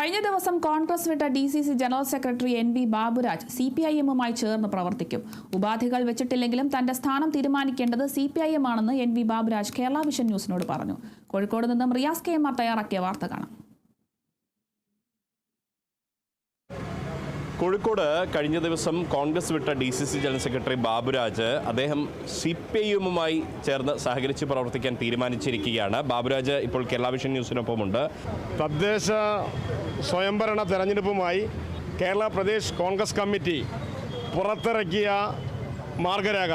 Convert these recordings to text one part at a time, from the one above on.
കഴിഞ്ഞ ദിവസം കോൺഗ്രസ് വിട്ട D C C general secretary N B Baburaj C P I എമ്മുമായി ചേർന്ന് പ്രവർത്തിക്കും. ഉപാധികൾ വെച്ചിട്ടില്ലെങ്കിലും തന്റെ സ്ഥാനം തീരുമാനിക്കേണ്ടത് സി പി ഐ എം ആണെന്ന് N V Baburaj Kerala vision ന്യൂസിനോട് പറഞ്ഞു. കോഴിക്കോട് നിന്നും റിയാസ് കെ എം ആർ തയ്യാറാക്കിയ വാർത്ത കാണാം. കോഴിക്കോട് കഴിഞ്ഞ ദിവസം കോൺഗ്രസ് വിട്ട D C C general secretary Baburaj അദ്ദേഹം സി പി ഐ എമ്മുമായി ചേർന്ന് സഹകരിച്ച് പ്രവർത്തിക്കാൻ തീരുമാനിച്ചിരിക്കുകയാണ്. ബാബുരാജ് ഇപ്പോൾ കേരള വിഷൻ ന്യൂസിനൊപ്പമുണ്ട്. തദ്ദേശ സ്വയംഭരണ തെരഞ്ഞെടുപ്പുമായി കേരള പ്രദേശ് കോൺഗ്രസ് കമ്മിറ്റി പുറത്തിറക്കിയ മാർഗരേഖ.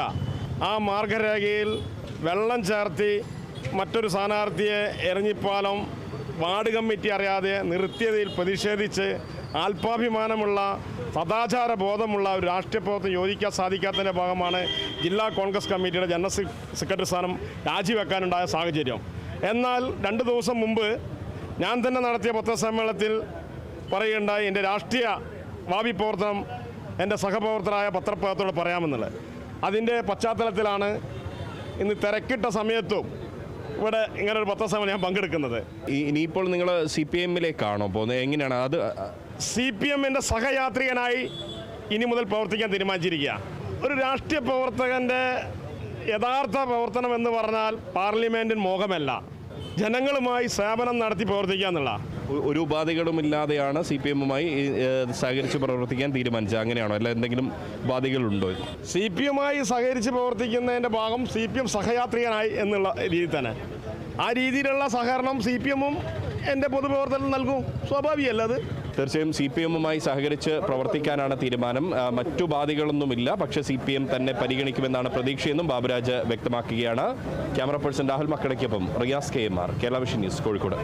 ആ മാർഗരേഖയിൽ വെള്ളം ചേർത്തി മറ്റൊരു സ്ഥാനാർത്ഥിയെ എരഞ്ഞിപ്പാലം വാർഡ് കമ്മിറ്റി അറിയാതെ നിർത്തിയതിൽ പ്രതിഷേധിച്ച് ആത്മാഭിമാനമുള്ള സദാചാര ബോധമുള്ള ഒരു രാഷ്ട്രീയ പ്രവർത്തനം യോജിക്കാൻ സാധിക്കാത്തതിന്റെ ഭാഗമാണ് ജില്ലാ കോൺഗ്രസ് കമ്മിറ്റിയുടെ ജനറൽ സെക്രട്ടറി സ്ഥാനം രാജിവെക്കാനുണ്ടായ സാഹചര്യം. എന്നാൽ രണ്ട് ദിവസം മുമ്പ് ഞാൻ തന്നെ നടത്തിയ പത്രസമ്മേളനത്തിൽ പറയുകയുണ്ടായി എന്റെ രാഷ്ട്രീയ ഭാവി പ്രവർത്തനം എന്റെ സഹപ്രവർത്തകരായ പത്രപ്രവർത്തകരോട് പറയാമെന്നുള്ളത്. അതിന്റെ പശ്ചാത്തലത്തിലാണ് ഇന്ന് തിരക്കിട്ട സമയത്തും ഇവിടെ ഇങ്ങനെ ഒരു പത്രസമ്മേളനം ഞാൻ പങ്കെടുക്കുന്നത്. ഇനിയിപ്പോൾ നിങ്ങൾ സി പി എമ്മിലേക്കാണോ പോകുന്നത്? എങ്ങനെയാണ് അത്? സി പി എമ്മിന്റെ സഹയാത്രികനായി ഇനി മുതൽ പ്രവർത്തിക്കാൻ തീരുമാനിച്ചിരിക്കുക. ഒരു രാഷ്ട്രീയ പ്രവർത്തകന്റെ യഥാർത്ഥ പ്രവർത്തനം എന്ന് പറഞ്ഞാൽ പാർലമെന്റിന് മോഹമല്ല. ജനങ്ങളുമായി സേവനം നടത്തി പ്രവർത്തിക്കുക എന്നുള്ള. ഒരു ഉപാധികളും ഇല്ലാതെയാണ് സി പി എമ്മുമായി സഹകരിച്ച് പ്രവർത്തിക്കാൻ തീരുമാനിച്ചത്. അങ്ങനെയാണോ? അല്ല എന്തെങ്കിലും ഉപാധികളുണ്ടോ? സി പി എമ്മായി സഹകരിച്ച് പ്രവർത്തിക്കുന്നതിന്റെ ഭാഗം സി പി എം സഹയാത്രികനായി എന്നുള്ള രീതി തന്നെ. ആ രീതിയിലുള്ള സഹകരണം സി പി എമ്മും എന്റെ പൊതുപ്രവർത്തനം നൽകും. സ്വാഭാവികമല്ല അത്? തീർച്ചയായും സി പി എമ്മുമായി സഹകരിച്ച് പ്രവർത്തിക്കാനാണ് തീരുമാനം. മറ്റു ബാധികളൊന്നുമില്ല. പക്ഷേ സി പി എം തന്നെ പരിഗണിക്കുമെന്നാണ് പ്രതീക്ഷയെന്നും ബാബുരാജ് വ്യക്തമാക്കുകയാണ്. Camera person Rahul മക്കളയ്ക്കൊപ്പം Riyas K M R Kerala vision news Kozhikode.